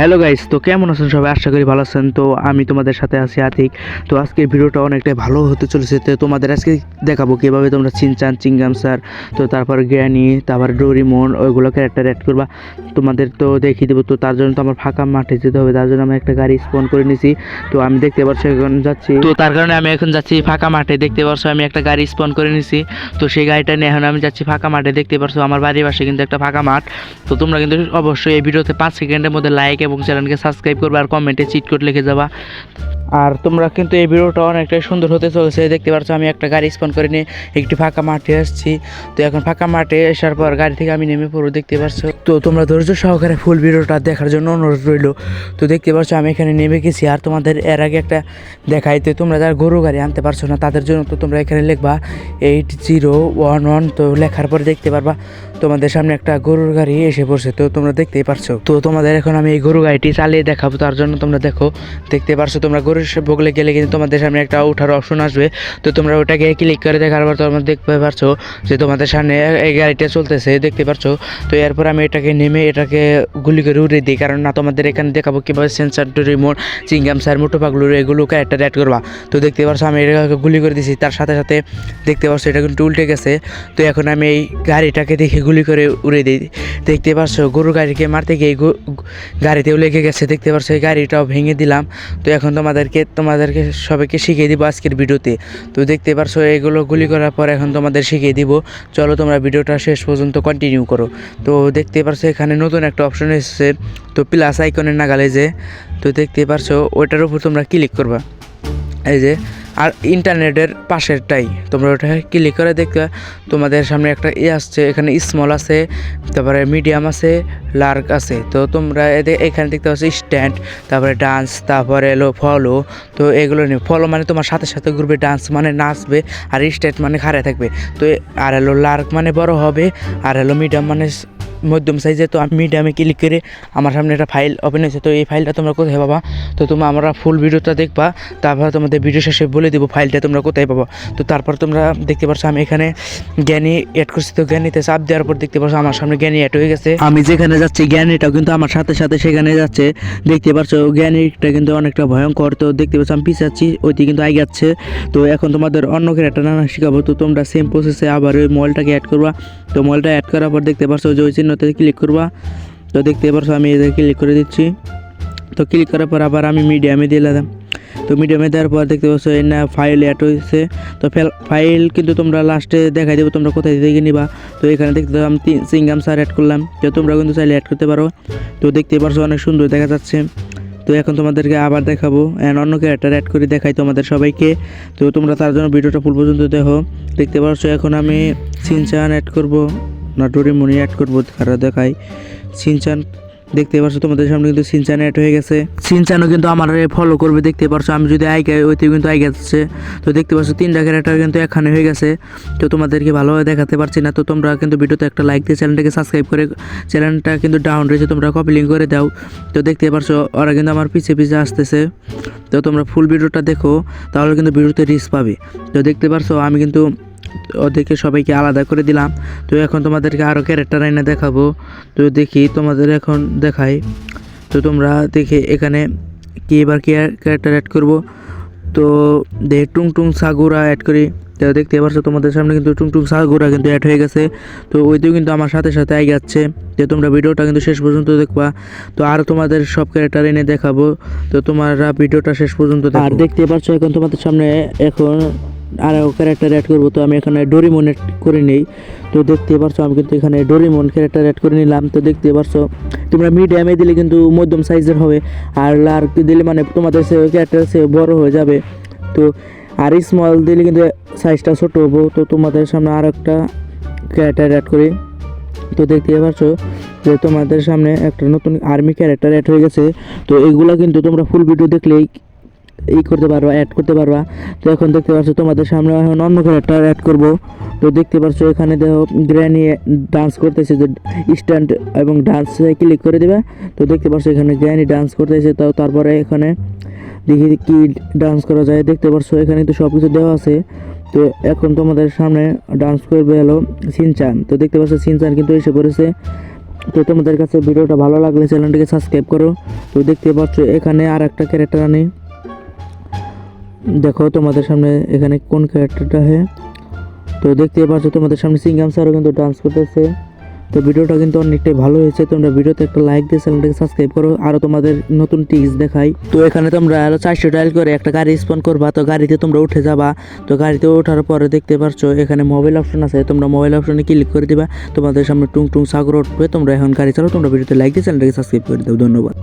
Hello guys, তো কেমন আছেন সবাই? আশা করি ভালো আছেন। তো আমি তোমাদের সাথে আছি আতিক। তো আজকের ভিডিওটা অনেকটাই ভালো হতে চলেছে। তো তোমাদের আজকে দেখাবো কীভাবে তোমরা চিনচান চিংগাম স্যার, তো তারপর জ্ঞানী তারপর ডোরিমন, ওইগুলো ক্যারেক্টার অ্যাড করবা। তোমাদের তো দেখিয়ে দেবো। তো তার জন্য তো আমার ফাঁকা মাঠে যেতে হবে। তার জন্য আমি একটা গাড়ি স্পন করে নিয়েছি তো আমি দেখতে পাচ্ছি এখন যাচ্ছি। তো তার কারণে আমি এখন যাচ্ছি ফাঁকা মাঠে। দেখতে পাচ্ছ আমি একটা গাড়ি স্পন করে নিয়েছি তো সেই গাড়িটা নিয়ে এখন আমি যাচ্ছি ফাঁকা মাঠে। দেখতে পাচ্ছ আমার বাড়ির পাশে কিন্তু একটা ফাঁকা মাঠ। তো তোমরা কিন্তু অবশ্যই এই ভিডিওতে পাঁচ সেকেন্ডের মধ্যে লাইক এবং চ্যানেলকে সাবস্ক্রাইব করবে আর কমেন্টে চিট করে লিখে যাবা। আর তোমরা কিন্তু এই ভিডিওটা অনেকটাই সুন্দর হতে চলেছে। দেখতে পাচ্ছ, আমি একটা গাড়ি স্পন করে নিয়ে একটি ফাঁকা মাঠে আসছি। তো এখন ফাঁকা মাঠে আসার পর গাড়ি থেকে আমি নেমে পড়ো দেখতে পাচ্ছ। তো তোমরা ধৈর্য সহকারে ফুল ভিডিওটা দেখার জন্য অনুরোধ রইল। তো দেখতে পাচ্ছ, আমি এখানে নেমে গেছি। আর তোমাদের এর আগে একটা দেখাই তো তোমরা যারা গরু গাড়ি আনতে পারছ না, তাদের জন্য তো তোমরা এখানে লিখবা এইট জিরো ওয়ান ওয়ান তো লেখার পরে দেখতে পারবা, তোমাদের সামনে একটা গরুর গাড়ি এসে পড়ছে। তো তোমরা দেখতেই পারছ। তো তোমাদের এখন আমি এই গরু গাড়িটি চালিয়ে দেখাবো, তার জন্য তোমরা দেখো, দেখতে পারছ তোমরা গরুর বগলে গেলে কিন্তু তোমাদের সামনে একটা ওঠার অপশন আসবে। তো তোমরা ওটাকে ক্লিক করে দেখার পর তোমরা দেখতে পারছ যে তোমাদের সামনে এই গাড়িটা চলতেছে, দেখতে পারছ? তো এরপর আমি এটাকে নেমে এটাকে গুলি করে উড়িয়ে দিই, কারণ না তোমাদের এখানে দেখাবো কীভাবে sensor remote chewing gum sir Motu পাগলুর এগুলো ক্যারেক্টার অ্যাড করবা। তো দেখতে পারছ আমি এটাকে গুলি করে দিছি, তার সাথে সাথে দেখতে পারছ এটা কিন্তু উল্টে গেছে। তো এখন আমি এই গাড়িটাকে দেখে গুলি করে উড়িয়ে দিই। দেখতে পারছ গরু গাড়িকে মারতে গিয়ে গাড়িতেও লেগে গেছে, দেখতে পারছ এই গাড়িটাও ভেঙে দিলাম। তো এখন তোমাদেরকে তোমাদেরকে সবাইকে শিখিয়ে দিব আজকের ভিডিওতে। তো দেখতে পারছ, এগুলো গুলি করার পর এখন তোমাদের শিখিয়ে দিব। চলো তোমরা ভিডিওটা শেষ পর্যন্ত কন্টিনিউ করো। তো দেখতে পারছ, এখানে নতুন একটা অপশন এসেছে। তো প্লাস আইকনের নাগালে যে, তো দেখতে পারছ, ওইটার উপর তোমরা ক্লিক করবা। এই যে আর ইন্টারনেটের পাশেরটাই। তোমরা ওটা ক্লিক করে দেখবে তোমাদের সামনে একটা ই আসছে, এখানে স্মল আছে, তারপরে মিডিয়াম আছে লার্ক আছে। তো তোমরা এদের এখানে দেখতে পাচ্ছ স্ট্যান্ড তারপরে ডান্স তারপরে এলো ফলো তো এগুলো নিয়ে ফলো মানে তোমার সাথে সাথে গ্রুপে ডান্স মানে নাচবে আর স্ট্যান্ড মানে খাড়ে থাকবে। তো আর এলো লার্ক মানে বড় হবে, আর এলো মিডিয়াম মানে মধ্যম সাইজে তো আমি মিডিয়ামে ক্লিক করে আমার সামনে একটা ফাইল ওপেন হয়েছে। তো এই ফাইলটা তোমরা কোথায় পাবা? তো তোমরা আমরা ফুল ভিডিওটা দেখবা, তারপর তোমাদের ভিডিও শেষে বলে দেবো ফাইলটা তোমরা কোথায় পাবো। তো তারপর তোমরা দেখতে পাচ্ছ আমি এখানে জ্ঞানী অ্যাড করছি। তো জ্ঞানীতে চাপ দেওয়ার পর দেখতে পাচ্ছ আমার সামনে জ্ঞানী অ্যাড হয়ে গেছে। আমি যেখানে যাচ্ছি, জ্ঞানীটাও কিন্তু আমার সাথে সাথে সেখানে যাচ্ছে। দেখতে পাচ্ছ জ্ঞানীটা কিন্তু অনেকটা ভয়ঙ্কর। তো দেখতে পাচ্ছ আমি পিছাচ্ছি ওইটি কিন্তু আগে যাচ্ছে। তো এখন তোমাদের অন্য একটা নানা শেখাবো। তো তোমরা সেম প্রসেসে আবার ওই মোবাইলটাকে অ্যাড করবা। তো মোবাইলটা অ্যাড করার পর দেখতে পাচ্ছ যে ওই চিহ্নতে ক্লিক করবা। তো দেখতে পারছ, আমি এদের ক্লিক করে দিচ্ছি। তো ক্লিক করার পর আবার আমি মিডিয়ামে দিলাম। তো মিডিয়ামে দেওয়ার পর দেখতে পাচ্ছ, এই না ফাইল অ্যাড হয়েছে। তো ফাইল কিন্তু তোমরা লাস্টে দেখাই দেবো, তোমরা কোথায় থেকে নিবা। তো এখানে দেখতে আমি সিঙ্গাম স্যার অ্যাড করলাম। তো তোমরা কিন্তু চাইলে অ্যাড করতে পারো। তো দেখতে পাচ্ছ অনেক সুন্দর দেখা যাচ্ছে। তো এখন তোমাদেরকে আবার দেখাবো। অ্যান্ড অন্য ক্যারেক্টার অ্যাড করে দেখাই তোমাদের সবাইকে। তো তোমরা তার জন্য ভিডিওটা ফুল পর্যন্ত দেখো। দেখতে পাচ্ছ এখন আমি সিনচান অ্যাড করব। না ডোরিমনি অ্যাড করব কারা দেখাই সিনচান, দেখতে পারছ তোমাদের সামনে কিন্তু সিনচান অ্যাড হয়ে গেছে। সিনচানও কিন্তু আমার ফলো করবে, দেখতে পারছ। আমি যদি আই গাই ওইতে কিন্তু আই যাচ্ছে তো দেখতে পাচ্ছ তিনটা ক্যারেক্টার কিন্তু এখানে হয়ে গেছে। তো তোমাদেরকে ভালোভাবে দেখাতে পারছি না। তো তোমরা কিন্তু ভিডিওতে একটা লাইক দিয়ে চ্যানেলটাকে সাবস্ক্রাইব করে চ্যানেলটা কিন্তু ডাউন রয়েছে, তোমরা কপি লিঙ্ক করে দাও। তো দেখতে পারছ, ওরা কিন্তু আমার পিছে পিছে আসতেছে। তো তোমরা ফুল ভিডিওটা দেখো, তাহলে কিন্তু ভিডিওতে রিস্ক পাবে। তো দেখতে পারছ, আমি কিন্তু ওদেরকে সবাইকে আলাদা করে দিলাম। তো এখন তোমাদেরকে আরও ক্যারেক্টার এনে দেখাবো। তো দেখি তোমাদের এখন দেখাই। তো তোমরা দেখে এখানে কি এবার কি ক্যারেক্টার অ্যাড করব। তো দে টুং টুং সাগুরা অ্যাড করি। তো দেখতে পারছ তোমাদের সামনে কিন্তু টুং টুং সাগুরা কিন্তু অ্যাড হয়ে গেছে। তো ওইতেও কিন্তু আমার সাথে সাথে আগে যাচ্ছে। যে তোমরা ভিডিওটা কিন্তু শেষ পর্যন্ত দেখবা। তো আর তোমাদের সব ক্যারেক্টার এনে দেখাবো। তো তোমরা ভিডিওটা শেষ পর্যন্ত আর দেখতে পাচ্ছ এখন তোমাদের সামনে এখন আর ক্যারেক্টার অ্যাড করব তো আমি এখানে ডোরিমন অ্যাড করে নেই। তো দেখতে পারছ, আমি কিন্তু এখানে ডোরিমন ক্যারেক্টার অ্যাড করে নিলাম। তো দেখতে পারছ, তোমরা মিডিয়ামে দিলে কিন্তু মধ্যম সাইজের হবে, আর লার্ক দিলে মানে তোমাদের সে ক্যারেক্টার সে বড় হয়ে যাবে। তো আর স্মল দিলে কিন্তু সাইজটা ছোট হব। তো তোমাদের সামনে আর একটা ক্যারেক্টার অ্যাড করি। তো দেখতে পাচ্ছ যে তোমাদের সামনে একটা নতুন আর্মি ক্যারেক্টার অ্যাড হয়ে গেছে। তো এগুলো কিন্তু তোমরা ফুল ভিডিও দেখলেই ই করতে পারবা অ্যাড করতে পারবা। তো এখন দেখতে পাচ্ছ তোমাদের সামনে এখন অন্য ক্যারেক্টার অ্যাড করব। তো দেখতে পাচ্ছ এখানে দেখো গ্র্যানি ডান্স করতেছে, যে স্ট্যান্ড এবং ডান্স ক্লিক করে দেবে। তো দেখতে পাচ্ছ এখানে গ্র্যানি ডান্স করতেছে তো তারপরে এখানে দেখি কি ডান্স করা যায়। দেখতে পাচ্ছ এখানে তো সব কিছু দেওয়া আছে। তো এখন তোমাদের সামনে ডান্স করবে হলো সিনচান তো দেখতে পাচ্ছ সিনচান কিন্তু এসে পড়েছে। তো তোমাদের কাছে ভিডিওটা ভালো লাগলে চ্যানেলটিকে সাবস্ক্রাইব করো। তো দেখতে পাচ্ছ এখানে আর একটা ক্যারেক্টার আনি দেখো তোমাদের সামনে এখানে কোন ক্যারেক্টারটা হ্যাঁ তো দেখতে পাচ্ছ তোমাদের সামনে সিঙ্গাম স্যারও কিন্তু ডান্স করতেছে। তো ভিডিওটা কিন্তু অনেকটাই ভালো হয়েছে, তোমরা ভিডিওতে একটা লাইক দিয়ে চ্যানেলটাকে সাবস্ক্রাইব করো আরও তোমাদের নতুন টিপস দেখাই। তো এখানে তোমরা আরও চারশো ডায়াল করে একটা গাড়ি স্পন করবা, তো গাড়িতে তোমরা উঠে যাবা। তো গাড়িতে ওঠার পরে দেখতে পাচ্ছ এখানে মোবাইল অপশন আছে, তোমরা মোবাইল অপশনে ক্লিক করে দিবা। তোমাদের সামনে টুং টুং সাগর উঠবে, তোমরা এখন গাড়ি চালাও, তোমরা ভিডিওতে লাইক দিয়ে চ্যানেলটাকে সাবস্ক্রাইব করে দাও, ধন্যবাদ।